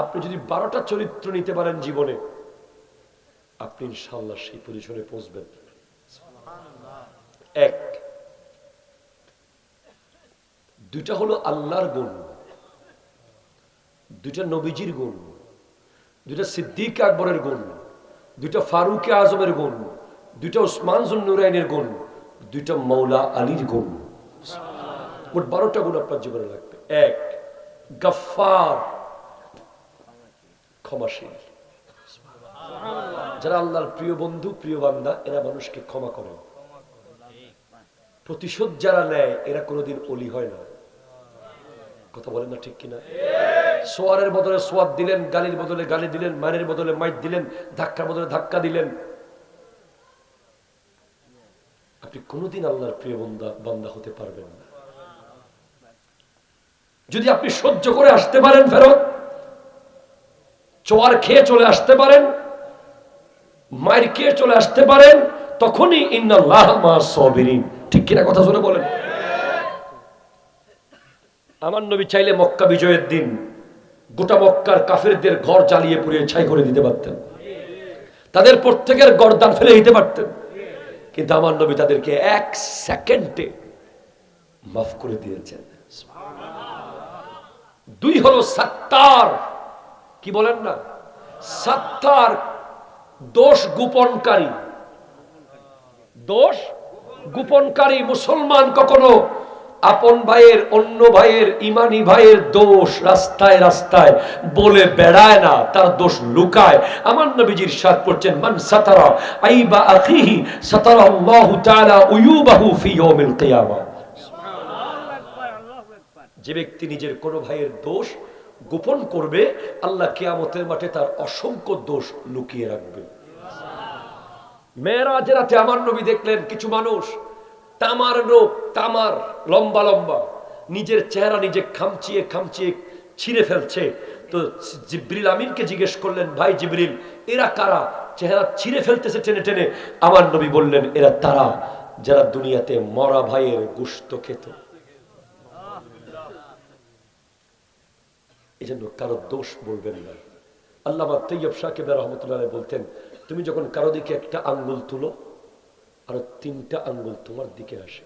আপনি যদি বারোটা চরিত্র নিতে পারেন জীবনে আপনি ইনশাল্লাহ সেই পজিশনে পৌঁছবেন। এক। দুইটা হলো আল্লাহর গুণ। দুইটা নবীজির গুণ। দুইটা সিদ্দিক আকবরের গুণ। দুইটা ফারুক আজমের গুণ। দুইটা ওসমান নুরাইনের গুণ। দুইটা মৌলা আলীর গুণ। মোট বারোটা গুণ আপনার জীবনে লাগবে। এক গফার ক্ষমাশীল যারা আল্লাহর প্রিয় বন্ধু, প্রিয় বান্দা, এরা মানুষকে ক্ষমা করে। প্রতিশোধ যারা নেয়, এরা কোনোদিন অলি হয় না। কথা বলেন না ঠিক কিনা? সোয়ারের বদলে সোয়াদ দিলেন, গালির বদলে গালি দিলেন, মায়ের বদলে মাইট দিলেন, ধাক্কার বদলে ধাক্কা দিলেন। আপনি কোনোদিন আল্লাহর প্রিয় বন্দা, বান্দা হতে পারবেন না। যদি আপনি সহ্য করে আসতে পারেন ফেরত চোয়ার খেয়ে চলে আসতে পারেন, মায়ের খেয়ে চলে আসতে পারেন, তখনই ইন্নাল্লাহ মা সবিরিন ঠিক কিনা কথা শুনে বলেন? আমার নবী চাইলে মক্কা বিজয়ের দিন গোটা মক্কার কাফেরদের ঘর জ্বালিয়ে পুড়িয়ে ছাই করে দিতে পারতেন। তাদের প্রত্যেকের গরদান ফেলে দিতে পারতেন। কিন্তু আমার নবী তাদেরকে এক সেকেন্ডে মাফ করে দিয়েছেন। দুই হলো সাত্তার। কি বলেন না? সাত্তার দোষ গোপনকারী। দোষ গোপনকারী মুসলমান কখনো আপন ভাইয়ের অন্য ভাইয়ের ইমানি ভাইয়ের দোষ রাস্তায় রাস্তায় বলে বেড়ায় না তার দোষ লুকায়। আমার নবীজির সাথ করছেন মান সাতারা আইবা আখিহি সাতারা আল্লাহু তাআলা উয়ুবাহু ফি ইয়াউমিল কিয়ামা। যে ব্যক্তি নিজের কোনো ভাইয়ের দোষ গোপন করবে, আল্লাহ কিয়ামতের মাঠে তার অসংখ্য দোষ লুকিয়ে রাখবে। মেয়েরাজ রাতে আমার নবী দেখলেন কিছু মানুষ, তামার লোক তামার, লম্বা লম্বা। নিজের চেহারা নিজে খামচিয়ে খামচিয়ে ছিঁড়ে ফেলছে। তো জিব্রিল আমিনকে জিজ্ঞেস করলেন, ভাই জিব্রিল, এরা কারা? চেহারা ছিঁড়ে ফেলতেছে টেনে টেনে। আমার নবী বললেন, এরা তারা যারা দুনিয়াতে মরা ভাইয়ের গুস্ত খেত। এই জন্য কারও দোষ বলবেন না। আল্লাহ তৈয়ব সাকিব রহমতুল্লাহ বলতেন, তুমি যখন কারও দিকে একটা আঙ্গুল তুলো, আর তিনটা আঙ্গুল তোমার দিকে আসে।